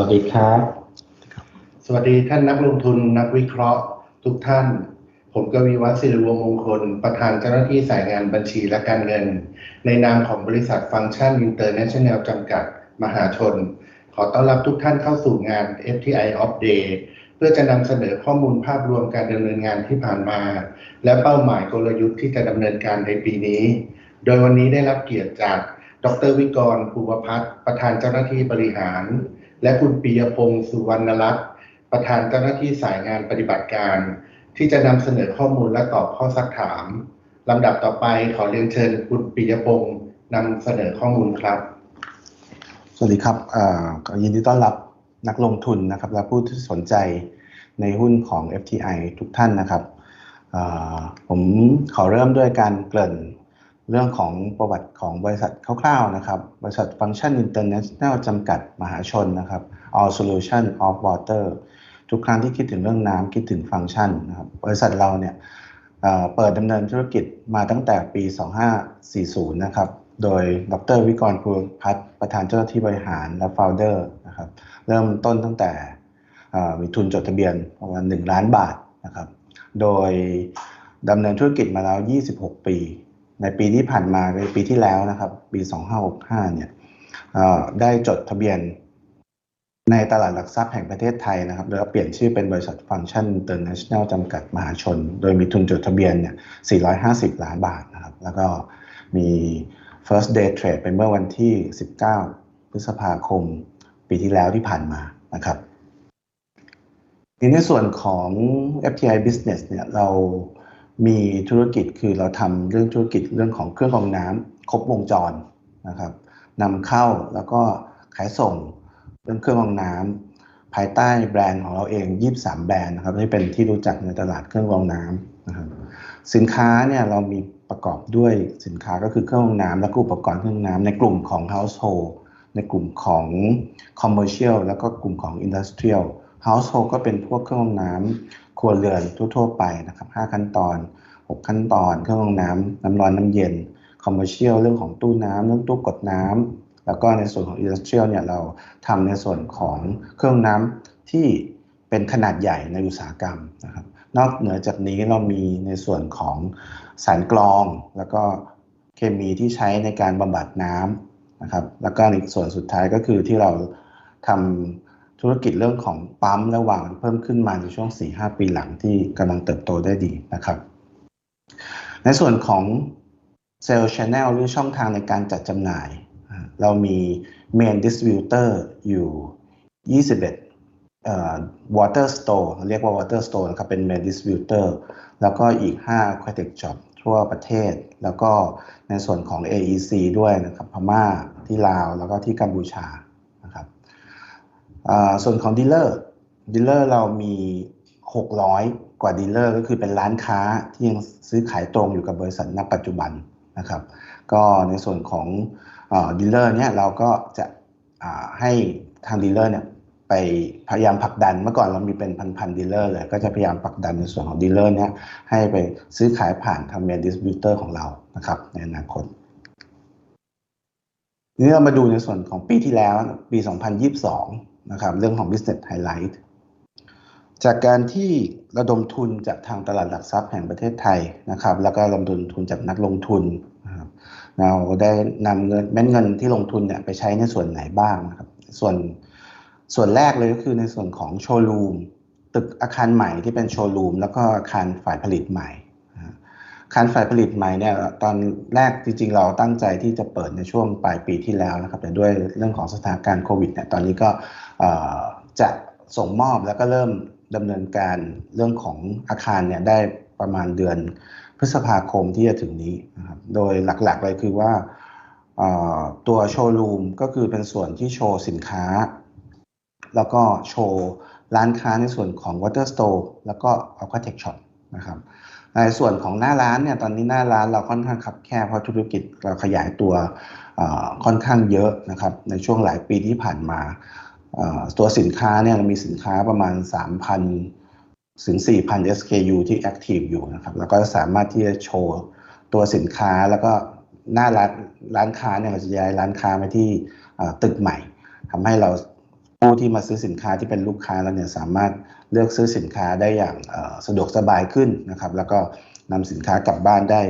วัสดีครับ สวัสดีท่านนักลงทุนนักวิเคราะห์ทุกท่าน ผมกวีวัฒน์ศิริวงศ์มงคล ประธานเจ้าหน้าที่สายงานบัญชีและการเงิน ในนามของบริษัทฟังก์ชันอินเตอร์เนชั่นแนลจำกัดมหาชน ขอต้อนรับทุกท่านเข้าสู่งาน FTI of Day เพื่อจะนำเสนอข้อมูลภาพรวมการดำเนินงานที่ผ่านมา และเป้าหมายกลยุทธ์ที่จะดำเนินการในปีนี้ โดยวันนี้ได้รับเกียรติจาก ดรวิกรภูวพัฒน์ประธานเจ้าหน้าที่บริหาร และคุณปียพงศ์สุวรรณรัตน์ประธานเจ้าหน้าที่สายงานปฏิบัติการ ที่จะนำเสนอข้อมูลและตอบข้อซักถามลำดับต่อไปขอเรียนเชิญคุณปียพงศ์นำเสนอข้อมูลครับ สวัสดีครับยินดีต้อนรับนักลงทุนนะครับ และผู้ที่สนใจในหุ้นของ FTI ทุกท่านนะครับผมขอเริ่มด้วยการเกริ่น เรื่องของประวัติของบริษัทคร่าวๆนะครับ บริษัทฟังชันอินเตอร์เนชั่นแนลจำกัดมหาชนนะครับ All Solution of Water ทุกครั้งที่คิดถึงเรื่องน้ำคิดถึงฟังก์ชันนะครับบริษัทเราเนี่ยเปิดดำเนินธุรกิจมาตั้งแต่ปี 2540 นะครับ โดยดรวิกรภูพัฒน์ประธานเจ้าหน้าที่บริหารและ founder นะครับเริ่มต้นตั้งแต่มีทุนจดทะเบียนประมาณ 1 ล้านบาทนะครับ โดยดำเนินธุรกิจมาแล้ว 26 ปี ในปีที่ผ่านมาในปีที่แล้วนะครับ ปี 2565 เนี่ยได้จดทะเบียนในตลาดหลักทรัพย์แห่งประเทศไทยนะครับแล้วเปลี่ยนชื่อเป็นบริษัทฟังชันอินเตอร์เนชั่นแนลจำกัดมหาชน โดยมีทุนจดทะเบียนเนี่ย 450 ล้านบาทนะครับ แล้วก็มี first day trade เป็นเมื่อวันที่ 19 พฤษภาคม ปีที่แล้วที่ผ่านมานะครับในส่วนของ FTI Business เนี่ยเรา มีธุรกิจคือเราทำเรื่องธุรกิจเรื่องของเครื่องกรองน้ำครบวงจรนะครับนำเข้าแล้วก็ขายส่งเรื่องเครื่องกรองน้ำภายใต้แบรนด์ของเราเอง 23 แบรนด์นะครับที่เป็นที่รู้จักในตลาดเครื่องกรองน้ำนะครับสินค้าเนี่ยเรามีประกอบด้วยสินค้าก็คือเครื่องกรองน้ำและอุปกรณ์เครื่องน้ำในกลุ่มของ household ในกลุ่มของ commercial แล้วก็กลุ่มของ industrial household ก็เป็นพวกเครื่องกรองน้ำ ครัวเรือนทั่วๆไปนะครับ5ขั้นตอน 6 ขั้นตอน เครื่องน้ำน้ำร้อนน้ำเย็น commercial เรื่องของตู้น้ำเรื่องตู้กดน้ำแล้วก็ในส่วนของ industrial เนี่ยเราทำในส่วนของเครื่องน้ำที่เป็นขนาดใหญ่ในอุตสาหกรรมนะครับนอกเหนือจากนี้เรามีในส่วนของสารกรอง แล้วก็เคมีที่ใช้ในการบำบัดน้ำนะครับแล้วก็ในส่วนสุดท้ายก็คือที่เราทำ ธุรกิจเรื่องของปั๊มและวางเพิ่มขึ้นมาในช่วง 4-5 ปีหลังที่กำลังเติบโตได้ดีนะครับ ในส่วนของเซลล์ชแนลหรือช่องทางในการจัดจำหน่าย เรามี Main Distributor อยู่ 21เอ่อ Water Store เรียกว่า Water Store นะครับ เป็น Main Distributor แล้วก็อีก 5 Aquatic Shop ทั่วประเทศ แล้วก็ในส่วนของ AEC ด้วยนะครับ พม่าที่ลาว แล้วก็ที่กัมพูชา ส่วนของดีลเลอร์ดีลเลอร์เรามี 600 กว่าดีลเลอร์ก็คือเป็นร้านค้าที่ยังซื้อขายตรงอยู่กับบริษัทณปัจจุบันนะครับ ก็ในส่วนของดีลเลอร์เนี่ยเราก็จะให้ทางดีลเลอร์เนี่ยไปพยายามผลักดันเมื่อก่อนเรามีเป็นพันๆดีลเลอร์เลยก็จะพยายามผลักดันในส่วนของดีลเลอร์เนี่ยให้ไปซื้อขายผ่านทางเมนดิสติบิวเตอร์ของเรานะครับในอนาคตนี้เรามาดูในส่วนของปีที่แล้วปี 2022 นะครับเรื่องของ business highlight จากการที่ระดมทุนจากทางตลาดหลักทรัพย์แห่งประเทศไทยนะครับ แล้วก็ระดมทุนจากนักลงทุนนะครับเราได้นำเงินแม้นเงินที่ลงทุนเนี่ยไปใช้ในส่วนไหนบ้างนะครับ ส่วนส่วนแรกเลยก็คือในส่วนของโชว์รูมตึกอาคารใหม่ที่เป็นโชว์รูมแล้วก็อาคารฝ่ายผลิตใหม่อาคารฝ่ายผลิตใหม่เนี่ยตอนแรกจริงๆ เราตั้งใจที่จะเปิดในช่วงปลายปีที่แล้วนะครับ แต่ด้วยเรื่องของสถานการณ์โควิดเนี่ยตอนนี้ก็ จะส่งมอบแล้วก็เริ่มดำเนินการเรื่องของอาคารเนี่ยได้ประมาณเดือนพฤษภาคมที่จะถึงนี้นะครับ โดยหลักๆเลยคือว่าตัวโชว์รูมก็คือเป็นส่วนที่โชว์สินค้า แล้วก็โชว์ร้านค้าในส่วนของ Water Store แล้วก็ Aquatech Shop นะครับในส่วนของหน้าร้านเนี่ยตอนนี้หน้าร้านเราค่อนข้างขับแคบเพราะธุรกิจเราขยายตัวค่อนข้างเยอะนะครับในช่วงหลายปีที่ผ่านมา ตัวสินค้าเนี่ยเรามีสินค้าประมาณ 3,000ถึง4,000 SKU ที่ Active อยู่นะครับ แล้วก็สามารถที่จะโชว์ตัวสินค้าแล้วก็หน้าร้านร้านค้าเนี่ยเราจะย้ายร้านค้ามาที่ตึกใหม่ทำให้เราผู้ที่มาซื้อสินค้าที่เป็นลูกค้าแล้วเนี่ยสามารถเลือกซื้อสินค้าได้อย่างสะดวกสบายขึ้นนะครับ แล้วก็นำสินค้ากลับบ้านได้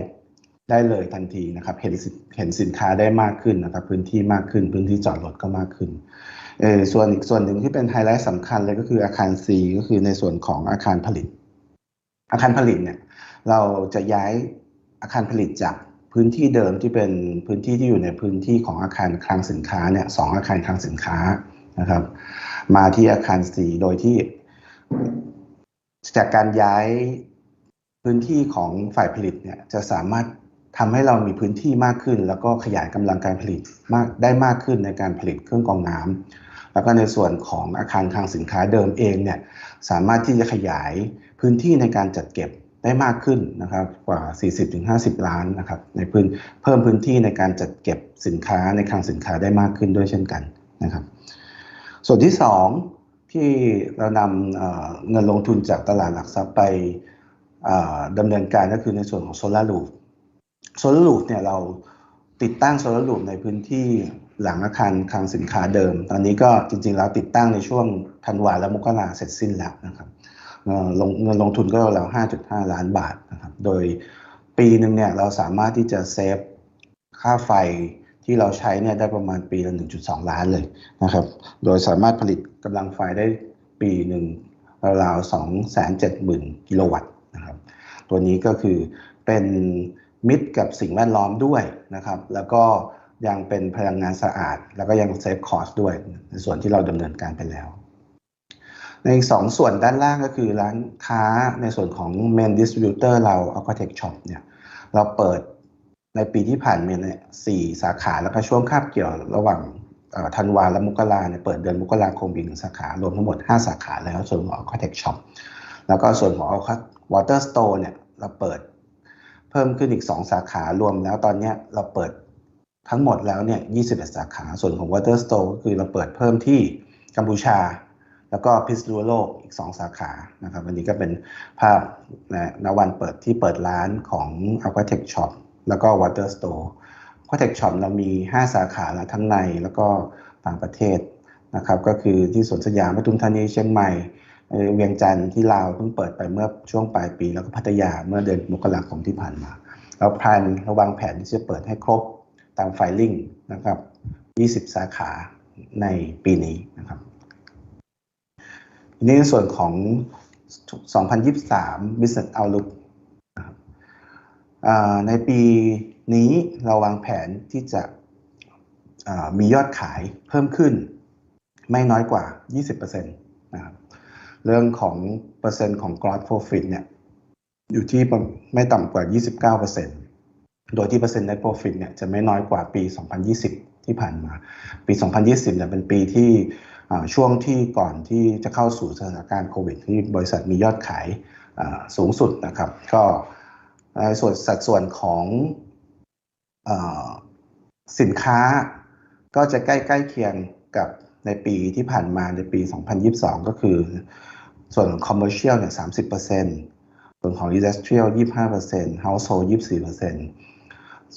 ได้เลยทันทีนะครับ เห็นสินเห็นสินค้าได้มากขึ้นนะครับ พื้นที่มากขึ้น พื้นที่จอดรถก็มากขึ้น เออส่วนอีกส่วนหนึ่งที่เป็นไฮไลท์สำคัญเลยก็คืออาคาร C ก็คือในส่วนของอาคารผลิต อาคารผลิตเนี่ย เราจะย้ายอาคารผลิตจากพื้นที่เดิมที่เป็นพื้นที่ที่อยู่ในพื้นที่ของอาคารคลังสินค้าเนี่ยสองอาคารคลังสินค้านะครับ มาที่อาคาร C โดยที่จากการย้ายพื้นที่ของฝ่ายผลิตเนี่ยจะสามารถทำให้เรามีพื้นที่มากขึ้น แล้วก็ขยายกำลังการผลิตมากได้มากขึ้นในการผลิตเครื่องกรองน้ำ แล้วก็ในส่วนของอาคารคลังสินค้าเดิมเองเนี่ยสามารถที่จะขยายพื้นที่ในการจัดเก็บได้มากขึ้นนะครับกว่า 40-50 ล้านนะครับในพื้นเพิ่มพื้นที่ในการจัดเก็บสินค้าในคลังสินค้าได้มากขึ้นด้วยเช่นกันนะครับ ส่วนที่สองที่เรานำเเงินลงทุนจากตลาดหลักทรัพย์ไปดำเนินการก็คือในส่วนของโซลารูฟโซลารูฟเนี่ยเราติดตั้งโซลารูฟในพื้นที่ หลังอาคารคลังสินค้าเดิม ตอนนี้ก็จริงๆแล้วติดตั้งในช่วงธันวาและมกราเสร็จสิ้นแล้วนะครับเอ่อลงเงินลงทุนก็ราว5.5 ล้านบาทนะครับ โดยปีหนึ่งเนี่ยเราสามารถที่จะเซฟค่าไฟที่เราใช้เนี่ยได้ประมาณปีละ 1.2 ล้านเลยนะครับ โดยสามารถผลิตกำลังไฟได้ปีหนึ่งราวๆ2 7 0 0 0 0 กิโลวัตต์นะครับ ตัวนี้ก็คือเป็นมิตรกับสิ่งแวดล้อมด้วยนะครับ แล้วก็ ยังเป็นพลังงานสะอาด แล้วก็ยังเซฟคอสด้วย ในส่วนที่เราดำเนินการไปแล้ว ในสองส่วนด้านล่างก็คือร้านค้าในส่วนของ Main Distributor เรา Aquatech Shop เนี่ย เราเปิดในปีที่ผ่านมาเนี่ยสี่สาขาแล้วก็ช่วงคาบเกี่ยวระหว่างธันวาและมกราเนี่ยเปิดเดือนมกราคมอีกหนึ่งสาขารวมทั้งหมด 5 สาขาแล้วส่วนของ Aquatech Shop แล้วก็ส่วนของ Water Store เนี่ยเราเปิดเพิ่มขึ้นอีก 2 สาขารวมแล้วตอนนี้เราเปิด ทั้งหมดแล้วเนี่ย 21 สาขา ส่วนของ Water Store ก็คือเราเปิดเพิ่มที่กัมพูชา แล้วก็พิษณุโลกอีก 2 สาขานะครับอันนี้ก็เป็นภาพนะวันเปิดที่เปิดร้านของ Aquatech Shop แล้วก็ Water Store Aquatech Shop เรามี 5 สาขาแล้วทั้งในแล้วก็ต่างประเทศนะครับก็คือที่สวนสยามปทุมธานีเชียงใหม่เวียงจันทร์ที่ลาวเพิ่งเปิดไปเมื่อช่วงปลายปี แล้วก็พัทยาเมื่อเดือนมกราคมที่ผ่านมา เราแพลนระวางแผนที่จะเปิดให้ครบ ตามไฟลิ่งนะครับ 20 สาขาในปีนี้นะครับทีนี้ในส่วนของ 2023 Business Outlook นะครับในปีนี้เราวางแผนที่จะมียอดขายเพิ่มขึ้น ไม่น้อยกว่า 20%นะครับเรื่องของเปอร์เซ็นต์ของ gross profit เนี่ยอยู่ที่ไม่ต่ำกว่า 29% โดยที่เปอร์เซ็นต์ net profit เนี่ยจะไม่น้อยกว่าปี 2020 ที่ผ่านมา ปี 2020 เนี่ยเป็นปีที่ช่วงที่ก่อนที่จะเข้าสู่สถานการณ์โควิด ที่บริษัทมียอดขายสูงสุดนะครับ ก็ในส่วนสัดส่วนของอสินค้าก็จะใกล้ใกล้เคียงกับในปีที่ผ่านมาในปี 2022 ก็คือ ส่วนของ commercial เนี่ย30%ส่วนของ industrial 25% household 24%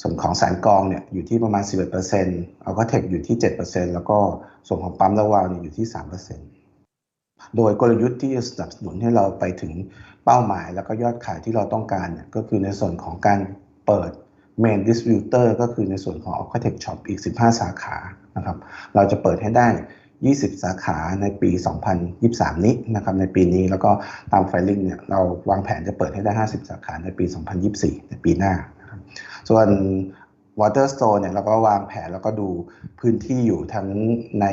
ส่วนของสารกรองเนี่ยอยู่ที่ประมาณ 11% Alcotech อยู่ที่ 7%แล้วก็ส่วนของปั๊มละวาวเนี่ยอยู่ที่ 3%โดยกลยุทธ์ที่จะสนับสนุนให้เราไปถึงเป้าหมาย แล้วก็ยอดขายที่เราต้องการเนี่ยก็คือในส่วนของการเปิด Main Distributor ก็คือในส่วนของ Alcotech Shop อีก 15 สาขานะครับเราจะเปิดให้ได้ 20 สาขาในปี 2023 นี้นะครับในปีนี้แล้วก็ตามไฟลิ่งเนี่ยเราวางแผนจะเปิดให้ได้ 50 สาขาในปี 2024 ในปีหน้านะครับ ส่วน Water Store เนี่ยเราก็วางแผนแล้วก็ดูพื้นที่อยู่ทั้งใน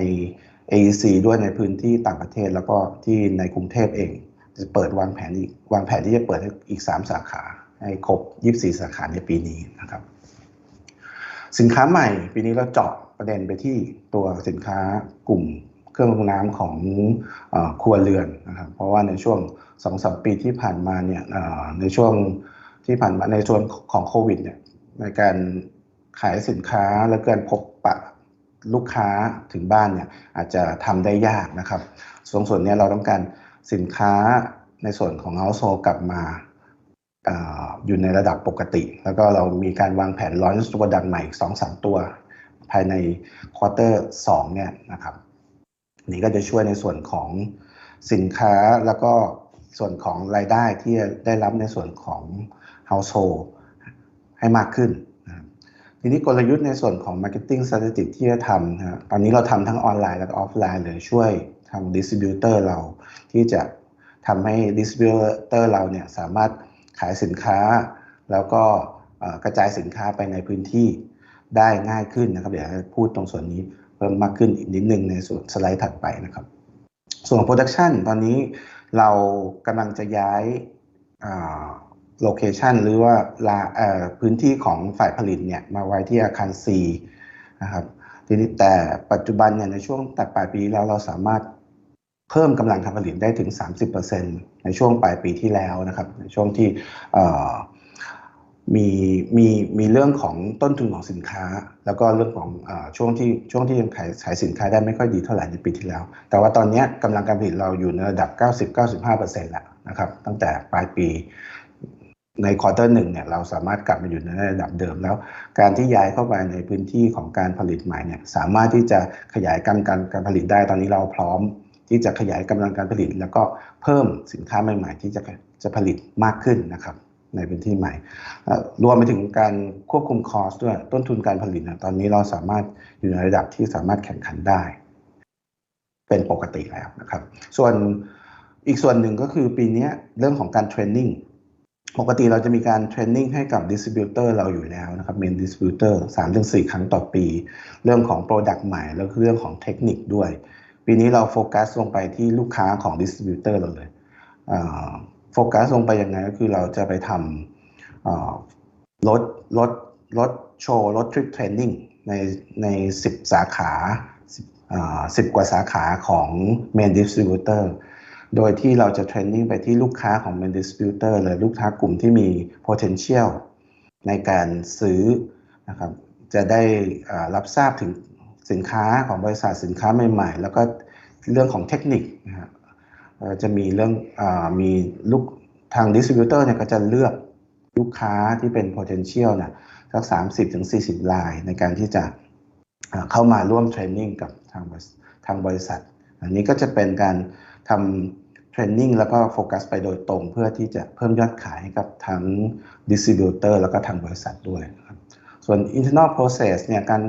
AEC ด้วยในพื้นที่ต่างประเทศแล้วก็ที่ในกรุงเทพเอง จะเปิดวางแผนอีกวางแผนที่จะเปิดอีก 3 สาขาให้ครบ 24 สาขาในปีนี้นะครับ สินค้าใหม่ปีนี้เราเจาะประเด็นไปที่ตัวสินค้ากลุ่มเครื่องรองน้ำของอครัวเรือนนะครับ เพราะว่าในช่วงสองสามปีที่ผ่านมาเนี่ยในช่วง ที่ผ่านมาในช่วงของโควิดเนี่ยในการขายสินค้าและการพบปะลูกค้าถึงบ้านเนี่ยอาจจะทำได้ยากนะครับส่วนส่วนนี้เราต้องการสินค้าในส่วนของ household กลับมาออยู่ในระดับปกติ แล้วก็เรามีการวางแผนร้อนตัวดังใหม่อีกสองสามตัว ภายในควอเตอร์สองเนี่ยนะครับ นี่ก็จะช่วยในส่วนของสินค้าแล้วก็ส่วนของรายได้ที่ได้รับในส่วนของ household ให้มากขึ้น ทีนี้กลยุทธ์ในส่วนของ marketing strategy ที่จะทำนะตอนนี้เราทำทั้งออนไลน์และออฟไลน์เลยช่วยทาง distributor เราที่จะทำให้ distributor เราเนี่ยสามารถขายสินค้า แล้วก็กระจายสินค้าไปในพื้นที่ได้ง่ายขึ้นนะครับ เดี๋ยวพูดตรงส่วนนี้เพิ่มมากขึ้นอีกนิดนึงในส่วนสไลด์ถัดไปนะครับ ส่วนของ production ตอนนี้เรากำลังจะย้าย โลเคชันหรือว่าลาพื้นที่ของฝ่ายผลิตเนี่ยมาไว้ที่อาคาร C นะครับทีนี้แต่ปัจจุบันเนี่ยในช่วงแต่ปลายปีแล้วเราสามารถเพิ่มกำลังการผลิตได้ถึง 30%ในช่วงปลายปีที่แล้วนะครับในช่วงที่มีมีมีเรื่องของต้นทุนของสินค้า แล้วก็เรื่องของอช่วงที่ช่วงที่ยังขายขายสินค้าได้ไม่ค่อยดีเท่าไหร่ในปีที่แล้ว แต่ว่าตอนนี้กำลังการผลิตเราอยู่ในระดับ 90-95%แล้วนะครับตั้งแต่ปลายปี ในควอเตอร์หนึ่งเนี่ยเราสามารถกลับมาอยู่ในระดับเดิมแล้ว การที่ย้ายเข้าไปในพื้นที่ของการผลิตใหม่เนี่ยสามารถที่จะขยายการการการผลิตได้ตอนนี้เราพร้อม ที่จะขยายกำลังการผลิต แล้วก็เพิ่มสินค้าใหม่ ๆ ที่จะจะผลิตมากขึ้นนะครับในพื้นที่ใหม่ รวมไปถึงการควบคุมคอสด้วยต้นทุนการผลิตนะตอนนี้เราสามารถอยู่ในระดับที่สามารถแข่งขันได้ เป็นปกติแล้วนะครับ ส่วนอีกส่วนหนึ่งก็คือปีนี้เรื่องของการเทรนนิ่ง ปกติเราจะมีการเทรนนิ่งให้กับดิสติบิวเตอร์เราอยู่แล้วนะครับเมนดิสติบิวเตอร์สามถึงสี่ครั้งต่อปี เรื่องของโปรดักต์ใหม่ แล้วเรื่องของเทคนิคด้วย ปีนี้เราโฟกัสลงไปที่ลูกค้าของดิสติบิวเตอร์เราเลยโฟกัสลงไปยังไงก็คือเราจะไปทำลดลดลดโชว์ลดทริปเทรนนิ่งในในสิบสาขาสิบกว่าสาขาของเมนดิสติบิวเตอร์ โดยที่เราจะเทรนนิ่งไปที่ลูกค้าของ main distributor เลยลูกค้ากลุ่มที่มี potential ในการซื้อนะครับ จะได้รับทราบถึงสินค้าของบริษัทสินค้าใหม่ ๆ แล้วก็เรื่องของเทคนิคนะครับจะมีเรื่องอมีลูกทางดิสติบิวเตอร์เนี่ยก็จะเลือกลูกค้าที่เป็น potential นะสักสามสิบถึงสี่สิบราย ในการที่จะเข้ามาร่วมเทรนนิ่งกับทางทางบริษัท อันนี้ก็จะเป็นการ ทำเทรนนิ่งแล้วก็โฟกัสไปโดยตรง เพื่อที่จะเพิ่มยอดขายให้กับทั้งดิสติบิวเตอร์แล้วก็ทางบริษัทด้วยครับส่วน internal process เนี่ยการ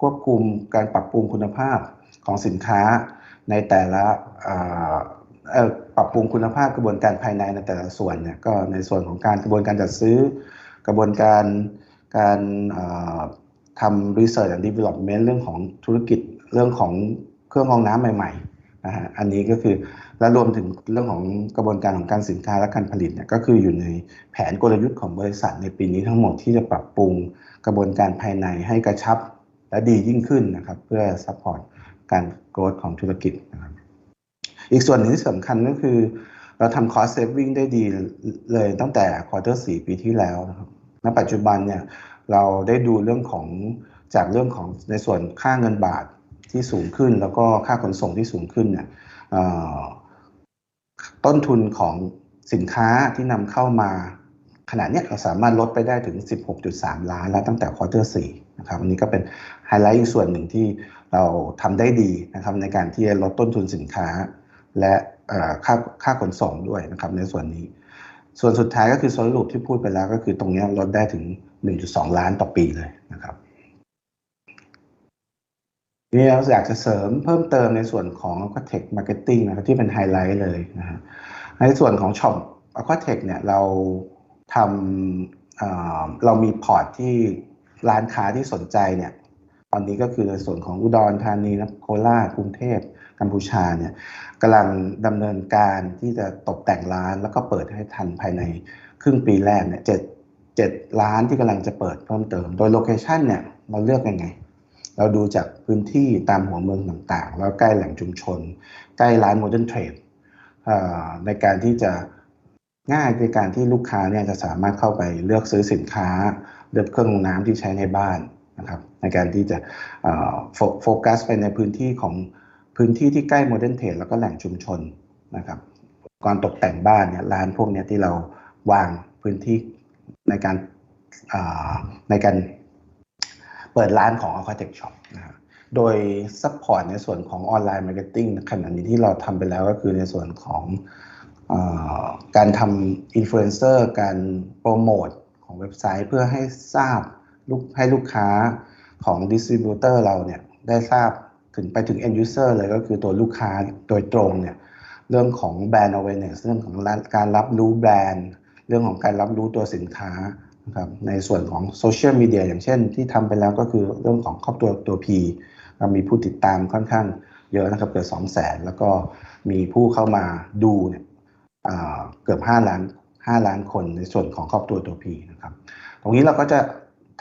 ควบคุมการปรับปรุงคุณภาพของสินค้าในแต่ละปรับปรุงคุณภาพกระบวนการภายในในแต่ละส่วนเนี่ยก็ในส่วนของการกระบวนการจัดซื้อ กระบวนการการทำ research and development เรื่องของธุรกิจเรื่องของเครื่องห้องน้ำใหม่ะฮะอันนี้ก็คือและรวมถึงเรื่องของกระบวนการของการสินค้าและการผลิตเนี่ยก็คืออยู่ในแผนกลยุทธ์ของบริษัทในปีนี้ทั้งหมดที่จะปรับปรุงกระบวนการภายในให้กระชับและดียิ่งขึ้นนะครับเพื่อซัพพอร์ตการโกรธของธุรกิจนะครับอีกส่วนหนึ่งที่สำคัญก็คือ เราทำ cost saving ได้ดีเลยตั้งแต่ควอเตอร์สี่ปีที่แล้วนะครับณปัจจุบันเนี่ยเราได้ดูเรื่องของจากเรื่องของในส่วนค่าเงินบาท ที่สูงขึ้น แล้วก็ค่าขนส่งที่สูงขึ้นเนี่ยต้นทุนของสินค้าที่นำเข้ามาขณะนี้เราสามารถลดไปได้ถึง 16.3 ล้านแล้วตั้งแต่ควอเตอร์4นะครับอันนี้ก็เป็นไฮไลท์อีกส่วนหนึ่งที่เราทำได้ดีนะครับในการที่จะลดต้นทุนสินค้า และค่าค่าขนส่งด้วยนะครับในส่วนนี้ ส่วนสุดท้ายก็คือสรุปที่พูดไปแล้วก็คือตรงนี้ลดได้ถึง 1.2 ล้านต่อปีเลยนะครับ นี่เราอยากจะเสริมเพิ่มเติมในส่วนของ Aquatech Marketing นะครับที่เป็นไฮไลท์เลยนะฮะในส่วนของช็อป Aquatech เนี่ยเราทำเรามีพอร์ตที่ร้านค้าที่สนใจเนี่ยตอนนี้ก็คือในส่วนของอุดรธานีนโคราชกรุงเทพกัมพูชาเนี่ยกำลังดำเนินการที่จะตกแต่งร้านแล้วก็เปิดให้ทันภายในครึ่งปีแรกเนี่ยเจ็ดเจ็ดร้านที่กำลังจะเปิดเพิ่มเติม โดยโลเคชันเนี่ยเราเลือกยังไง เราดูจากพื้นที่ตามหัวเมืองต่างๆ แล้วใกล้แหล่งชุมชน ใกล้ร้านโมเดิร์นเทรดในการที่จะง่ายในการที่ลูกค้าเนี่ยจะสามารถเข้าไปเลือกซื้อสินค้า เลือกเครื่องน้ำที่ใช้ในบ้านนะครับในการที่จะโฟกัสไปในพื้นที่ของพื้นที่ที่ใกล้โมเดิร์นเทรดแล้วก็แหล่งชุมชนนะครับก่อนตกแต่งบ้านเนี่ยร้านพวกนี้ที่เราวางพื้นที่ในการในการ เปิดร้านของ Aquatech Shop นะครับโดยซัพพอร์ตในส่วนของออนไลน์มาร์เก็ตติ้งขณะนี้ที่เราทำไปแล้วก็คือในส่วนของอการทำอินฟลูเอนเซอร์การโปรโมทของเว็บไซต์เพื่อให้ทราบลูกให้ลูกค้าของดิสติบิวเตอร์เราเนี่ยได้ทราบถึงไปถึง end user เลยก็คือตัวลูกค้าโดยตรงเนี่ยเรื่องของแบรนด์ awareness เรื่องของการรับรู้แบรนด์ เรื่องของการรับรู้ตัวสินค้า นะครับในส่วนของโซเชียลมีเดียอย่างเช่นที่ทำไปแล้วก็คือเรื่องของครอบตัวตัว P มีผู้ติดตามค่อนข้างเยอะนะครับเกือบ2 0 0 0 0 0แล้วก็มีผู้เข้ามาดูเนี่ยเกือบ 5 ล้าน 5 ล้านคนในส่วนของครอบตัวตัว P นะครับตรงนี้เราก็จะ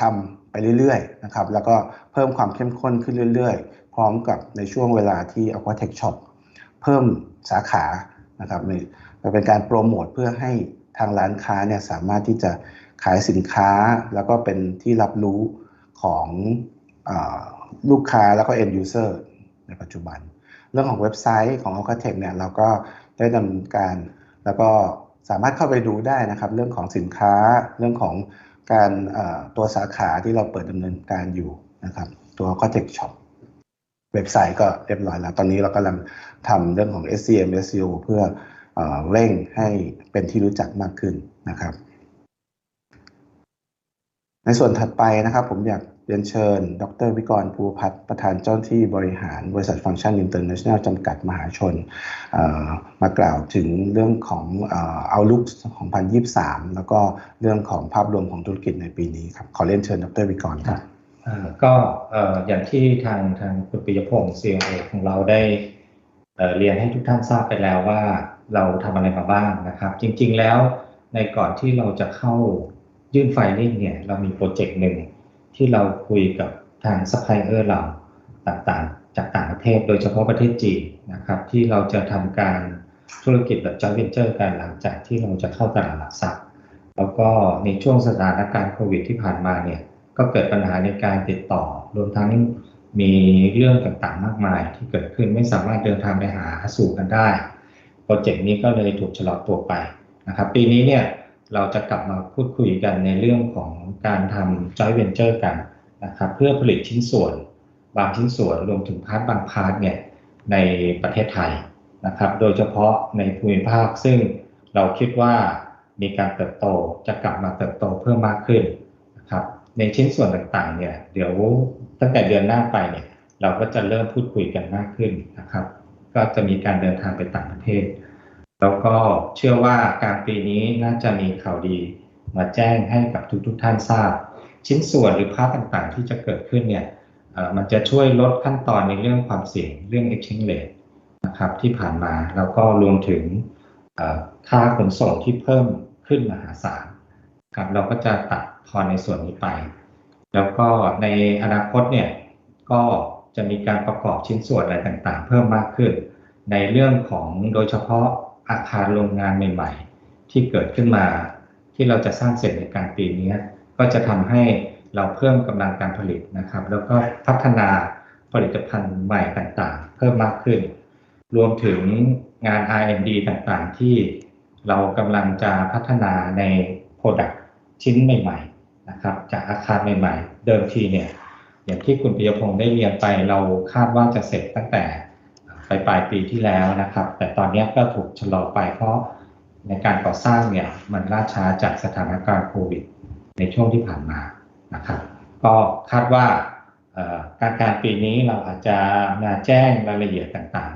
ทำไปเรื่อยๆนะครับแล้วก็เพิ่มความเข้มข้นขึ้นเรื่อยๆ พร้อมกับในช่วงเวลาที่ Aquatech Shop เพิ่มสาขานะครับเป็นการโปรโมทเพื่อให้ทางร้านค้าเนี่ยสามารถที่จะ ขายสินค้าแล้วก็เป็นที่รับรู้ของอลูกค้าแล้วก็ end user ในปัจจุบัน เรื่องของเว็บไซต์ของ Alcatech เนี่ยเราก็ได้ดำเนินการแล้วก็สามารถเข้าไปดูได้นะครับ เรื่องของสินค้าเรื่องของการตัวสาขาที่เราเปิดดำเนินการอยู่นะครับ ตัว Alcatech Shop เว็บไซต์ก็เรียบร้อยแล้ว ตอนนี้เรากำลังทำเรื่องของ SCM SEO เพื่อเร่งให้เป็นที่รู้จักมากขึ้นนะครับ ในส่วนถัดไปนะครับ ผมอยากเรียนเชิญ ดรวิกรภูพัฒน์ประธานเจ้าที่บริหารบริษัทฟังก์ชันอินเตอร์เนชั่นแนลจำกัดมหาชน มากล่าวถึงเรื่องของเอาลุก2023แล้วก็เรื่องของภาพรวมของธุรกิจในปีนี้ครับขอเรียนเชิญดรวิกรครับก็อย่างที่ทางทางคุณปิยพงศ์ COO ของเราได้เรียนให้ทุกท่านทราบไปแล้วว่าเราทำอะไรมาบ้างนะครับ จริง ๆ แล้วในก่อนที่เราจะเข้า ยื่นไฟลิ่งเนี่ยเรามีโปรเจกต์หนึ่งที่เราคุยกับทางซัพพลายเออร์เราต่างๆ จากต่างประเทศโดยเฉพาะประเทศจีนนะครับ ที่เราจะทำการธุรกิจแบบจอยเวนเจอร์กันหลังจากที่เราจะเข้าตลาดหลักทรัพย์ แล้วก็ในช่วงสถานการณ์โควิดที่ผ่านมาเนี่ยก็เกิดปัญหาในการติดต่อ รวมทั้งมีเรื่องต่างๆ มากมายที่เกิดขึ้นไม่สามารถเดินทางไปหาสู่กันได้ โปรเจกต์นี้ก็เลยถูกชะลอตัวไปนะครับ ปีนี้เนี่ย เราจะกลับมาพูดคุยกันในเรื่องของการทำ joint venture กันนะครับเพื่อผลิตชิ้นส่วน บางชิ้นส่วนรวมถึงพาร์ทบางพาร์ทเนี่ยในประเทศไทยนะครับ โดยเฉพาะในภูมิภาคซึ่งเราคิดว่ามีการเติบโตจะกลับมาเติบโตเพิ่มมากขึ้นนะครับในชิ้นส่วนต่างๆเนี่ยเดี๋ยวตั้งแต่เดือนหน้าไปเนี่ยเราก็จะเริ่มพูดคุยกันมากขึ้นนะครับ ก็จะมีการเดินทางไปต่างประเทศ แล้วก็เชื่อว่ากลางปีนี้น่าจะมีข่าวดีมาแจ้งให้กับทุกๆทท่านทราบ ชิ้นส่วนหรือภาพต่างๆ ที่จะเกิดขึ้นเนี่ยมันจะช่วยลดขั้นตอนในเรื่องความเสี่ยงเรื่อง exchange rate นะครับที่ผ่านมาแล้วก็รวมถึงค่าขนส่งที่เพิ่มขึ้นมหาศาลครับเราก็จะตัดทอนในส่วนนี้ไป แล้วก็ในอนาคตเนี่ยก็จะมีการประกอบชิ้นส่วนอะไรต่างๆ เพิ่มมากขึ้น ในเรื่องของโดยเฉพาะ อาคารโรงงานใหม่ๆ ที่เกิดขึ้นมา ที่เราจะสร้างเสร็จในกลางปีนี้ ก็จะทำให้เราเพิ่มกำลังการผลิตนะครับ แล้วก็พัฒนาผลิตภัณฑ์ใหม่ต่างๆ เพิ่มมากขึ้น รวมถึงงาน R&D ต่างๆ ที่เรากำลังจะพัฒนาใน Product ชิ้นใหม่ๆนะครับจากอาคารใหม่ๆ เดิมทีเนี่ยอย่างที่คุณปิยพงศ์ได้เรียนไปเราคาดว่าจะเสร็จตั้งแต่ ไปปลายปีที่แล้วนะครับ แต่ตอนนี้ก็ถูกชะลอไปเพราะในการก่อสร้างเนี่ยมันล่าช้าจากสถานการณ์โควิด ในช่วงที่ผ่านมานะครับ ก็คาดว่าการการปีนี้เราอาจจะมาแจ้งรายละเอียดต่าง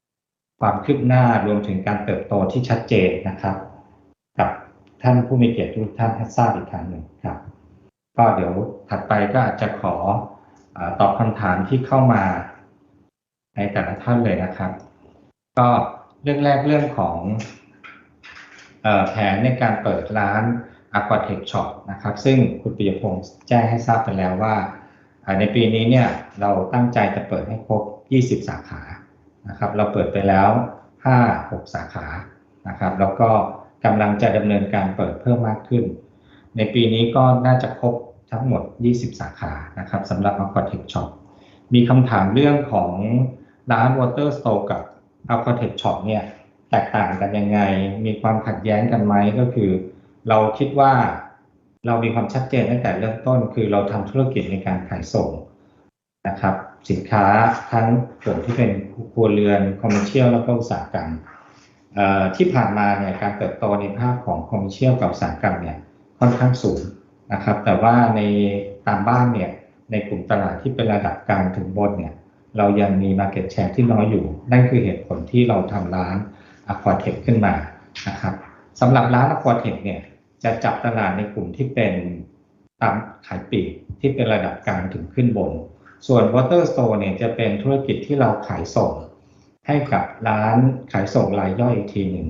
ๆ ความคืบหน้ารวมถึงการเติบโตที่ชัดเจนนะครับ กับท่านผู้มีเกียรติทุกท่านให้ทราบอีกครั้งหนึ่งครับ ก็เดี๋ยวถัดไปก็อาจจะขอตอบคำถามที่เข้ามา ในแต่ละท่านเลยนะครับ ก็เรื่องแรกเรื่องของแผนในการเปิดร้าน Aquatech Shop นะครับ ซึ่งคุณปิยพงศ์แจ้งให้ทราบไปแล้วว่า ในปีนี้เนี่ยเราตั้งใจจะเปิดให้ครบ 20 สาขานะครับ เราเปิดไปแล้ว 5-6 สาขานะครับ แล้วก็กำลังจะดำเนินการเปิดเพิ่มมากขึ้น ในปีนี้ก็น่าจะครบทั้งหมด 20 สาขานะครับสำหรับ Aquatech Shop มีคำถามเรื่องของ ร้าน Water Store กับ a q u a t e c Shop เนี่ยแตกต่างกันยังไง มีความขัดแย้งกันไหมก็คือ เราคิดว่าเรามีความชัดเจนตั้งแต่เริ่มต้น คือเราทำธุรกิจในการขายส่งนะครับสินค้าทั้งกลุ่มที่เป็นครัวเรือนคอมเมอร์เชียลแล้วก็อุตสาหกรรมที่ผ่านมาเนี่ยการเติบโตในภาคของคอมเมอร์เชียลกับอุตสาหกรรมเนี่ยค่อนข้างสูงนะครับ แต่ว่าในตามบ้านเนี่ยในกลุ่มตลาดที่เป็นระดับกลางถึงบนเนี่ย เรายังมี market share ที่น้อยอยู่ นั่นคือเหตุผลที่เราทำร้าน Aquatech ขึ้นมานะครับสำหรับร้าน Aquatech เนี่ยจะจับตลาดในกลุ่มที่เป็นตามขายปลีกที่เป็นระดับกลางถึงขึ้นบน ส่วน Water Store เนี่ยจะเป็นธุรกิจที่เราขายส่ง ให้กับร้านขายส่งรายย่อยอีกทีหนึ่ง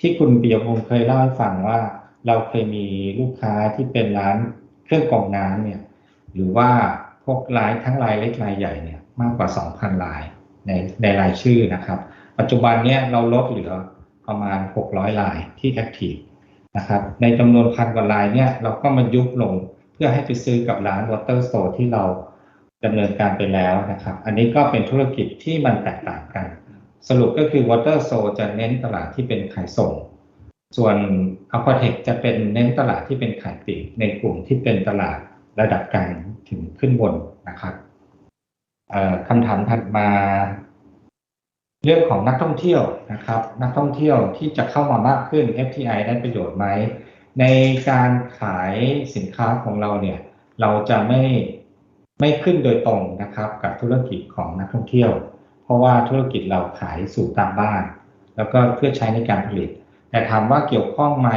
ที่คุณปิยพงศ์เคยเล่าให้ฟังว่าเราเคยมีลูกค้าที่เป็นร้านเครื่องกรองน้ำเนี่ยหรือว่าพวกรายทั้งรายเล็กรายใหญ่เนี่ย มากกว่า 2,000รายในในรายชื่อนะครับ ปัจจุบันเนี่ยเราลดเหลือประมาณ 600รายที่แอคทีฟนะครับ ในจำนวนพันกว่ารายเนี่ยเราก็มายุบลงเพื่อให้ไปซื้อกับร้าน Water Store ที่เราดำเนินการไปแล้วนะครับ อันนี้ก็เป็นธุรกิจที่มันแตกต่างกัน สรุปก็คือ Water Store จะเน้นตลาดที่เป็นขายส่ง ส่วน Aquatech จะเป็นเน้นตลาดที่เป็นขายปลีกในกลุ่มที่เป็นตลาดระดับกลางถึงขึ้นบนนะครับ คำถามถัดมา เรื่องของนักท่องเที่ยวนะครับ นักท่องเที่ยวที่จะเข้ามามากขึ้น FTI ได้ประโยชน์ไหม ในการขายสินค้าของเราเนี่ย เราจะไม่ไม่ขึ้นโดยตรงนะครับ กับธุรกิจของนักท่องเที่ยว เพราะว่าธุรกิจเราขายสู่ตามบ้าน แล้วก็เพื่อใช้ในการผลิต แต่ถามว่าเกี่ยวข้องไหม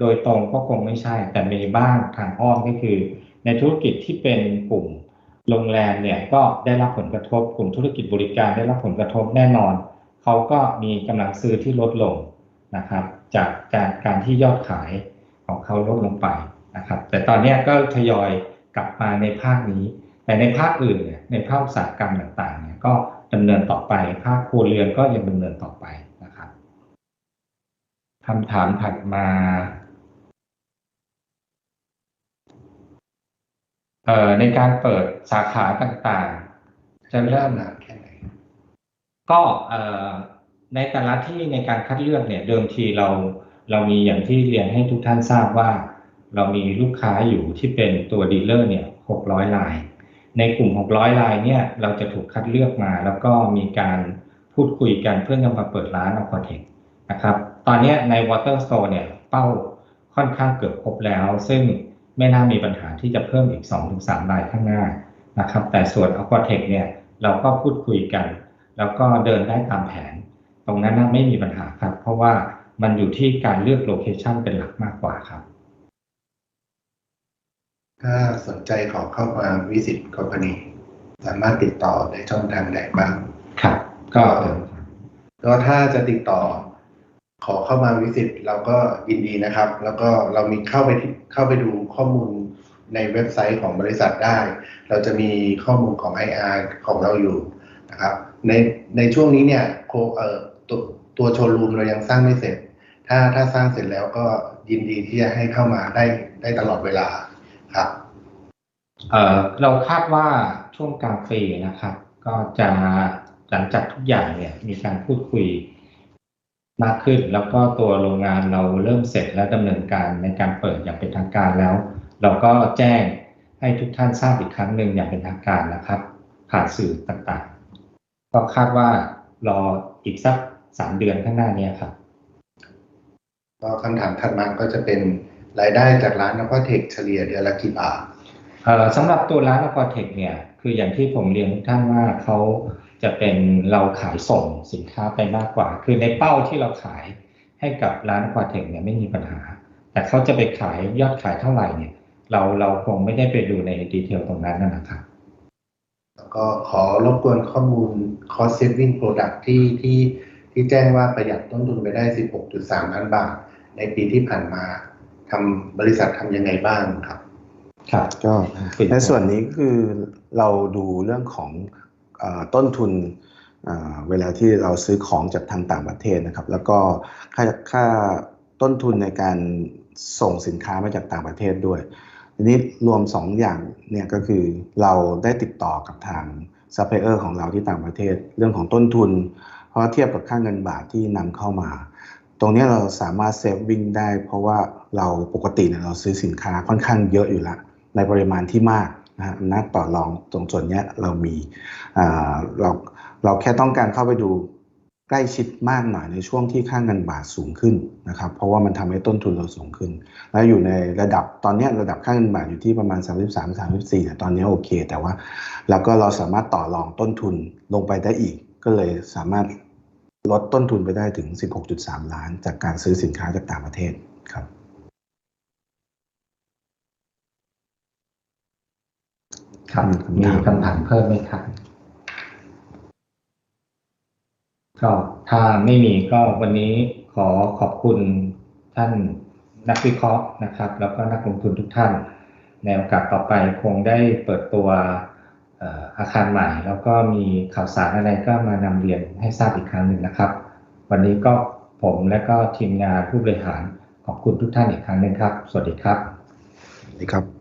โดยตรงก็คงไม่ใช่ แต่มีบ้างทางอ้อมก็คือ ในธุรกิจที่เป็นกลุ่ม โรงแรมเนี่ยก็ได้รับผลกระทบกลุ่มธุรกิจบริการได้รับผลกระทบแน่นอน เขาก็มีกำลังซื้อที่ลดลงนะครับ จากการการที่ยอดขายของเขาลดลงไปนะครับ แต่ตอนนี้ก็ทยอยกลับมาในภาคนี้ แต่ในภาคอื่นเนี่ยในภาคอุตสาหกรรมต่างๆเนี่ยก็ดำเนินต่อไปภาคครัวเรือนก็ยังดำเนินต่อไปนะครับคำถามถัดมาเอ่อ ในการเปิดสาขาต่างๆ จะเริ่มนานแค่ไหน ก็เอ่อในแต่ละที่ในการคัดเลือกเนี่ยเดิมทีเราเรามีอย่างที่เรียนให้ทุกท่านทราบว่า เรามีลูกค้าอยู่ที่เป็นตัวดีลเลอร์เนี่ย600ราย ในกลุ่ม600รายเนี่ยเราจะถูกคัดเลือกมา แล้วก็มีการพูดคุยกันเพื่อนำมาเปิดร้าน Aquatech นะครับ ตอนนี้ใน Water Store เนี่ยเป้าค่อนข้างเกือบครบแล้ว ซึ่ง ไม่น่ามีปัญหาที่จะเพิ่มอีก 2-3 รายข้างหน้านะครับ แต่ส่วน Aquatech เนี่ยเราก็พูดคุยกัน แล้วก็เดินได้ตามแผน ตรงนั้นนะไม่มีปัญหาครับ เพราะว่ามันอยู่ที่การเลือกโลเคชันเป็นหลักมากกว่าครับ ถ้าสนใจขอเข้ามาวิสิตคอมพานีสามารถติดต่อได้ช่องทางไหนบ้างครับ ก็ก็ถ้าจะติดต่อ ขอเข้ามาวิสิตเราก็ยินดีนะครับ แล้วก็เรามีเข้าไปเข้าไปดูข้อมูลในเว็บไซต์ของบริษัทได้ เราจะมีข้อมูลของ IR ของเราอยู่นะครับในในช่วงนี้เนี่ยโคเอ่อตัวตัวโชว์รูมเรายังสร้างไม่เสร็จ ถ้าถ้าสร้างเสร็จแล้วก็ยินดีที่จะให้เข้ามาได้ได้ตลอดเวลาครับเอ่อเราคาดว่าช่วงกลางปีนะครับ ก็จะหลังจากทุกอย่างเนี่ยมีการพูดคุย มากขึ้น แล้วก็ตัวโรงงานเราเริ่มเสร็จและดำเนินการในการเปิดอย่างเป็นทางการแล้ว เราก็แจ้งให้ทุกท่านทราบอีกครั้งหนึ่งอย่างเป็นทางการนะครับ ผ่านสื่อต่างๆ ก็คาดว่ารออีกสักสามเดือนข้างหน้านี้ครับก็คำถามถัดมาก็จะเป็นรายได้จากร้านน q เทคเฉลี่ยเดือนละกี่บาทเอ่อสำหรับตัวร้าน a q u a t e c h เนี่ย คืออย่างที่ผมเรียนทุกท่านว่าเขา จะเป็นเราขายส่งสินค้าไปมากกว่า คือในเป้าที่เราขายให้กับร้าน a q u a t e c h เนี่ยไม่มีปัญหา แต่เขาจะไปขายยอดขายเท่าไหร่เนี่ย เราเราคงไม่ได้ไปดูในดีเทลตรงนั้นนะครับแล้วก็ขอรบกวนข้อมูล cost saving product ที่ที่ที่แจ้งว่าประหยัดต้นทุนไปได้ 16.3 ล้านบาท ในปีที่ผ่านมาทำบริษัททำยังไงบ้างครับ ครับก็ปิดในส่วนนี้คือเราดูเรื่องของเออ ต้นทุนเวลาที่เราซื้อของจากทางต่างประเทศนะครับ แล้วก็ค่าค่าต้นทุนในการส่งสินค้ามาจากต่างประเทศด้วยทีนี้รวม 2 อย่างเนี่ยก็คือเราได้ติดต่อกับทางซัพพลายเออร์ของเราที่ต่างประเทศ เรื่องของต้นทุน เพราะเทียบกับค่าเงินบาทที่นำเข้ามา ตรงนี้เราสามารถเซฟวิ่งได้ เพราะว่าเราปกติเนี่ยเราซื้อสินค้าค่อนข้างเยอะอยู่ล้วในปริมาณที่มาก นะอำนาจต่อรองตรงส่วนนี้เรามีเราเราแค่ต้องการเข้าไปดูใกล้ชิดมากหน่อยในช่วงที่ค่างเงินบาทสูงขึ้นนะครับเพราะว่ามันทำให้ต้นทุนเราสูงขึ้น แล้วอยู่ในระดับตอนนี้ระดับค่าเงินบาทอยู่ที่ประมาณ 33 34ตอนนี้โอเค แต่ว่าแล้วก็เราสามารถต่อรองต้นทุนลงไปได้อีก ก็เลยสามารถลดต้นทุนไปได้ถึง 16.3 ล้าน จากการซื้อสินค้าจากต่างประเทศครับ ครับมีมีคำถามคำถามเพิ่มไหมครับก็ถ้าไม่มีก็วันนี้ขอขอบคุณท่านนักวิเคราะห์นะครับ แล้วก็นักลงทุนทุกท่าน ในโอกาสต่อไปคงได้เปิดตัวเอ่ออาคารใหม่ แล้วก็มีข่าวสารอะไรก็มานำเรียนให้ทราบอีกครั้งหนึ่งนะครับ วันนี้ก็ผมและก็ทีมงานผู้บริหารขอบคุณทุกท่านอีกครั้งหนึ่งครับ สวัสดีครับ สวัสดีครับ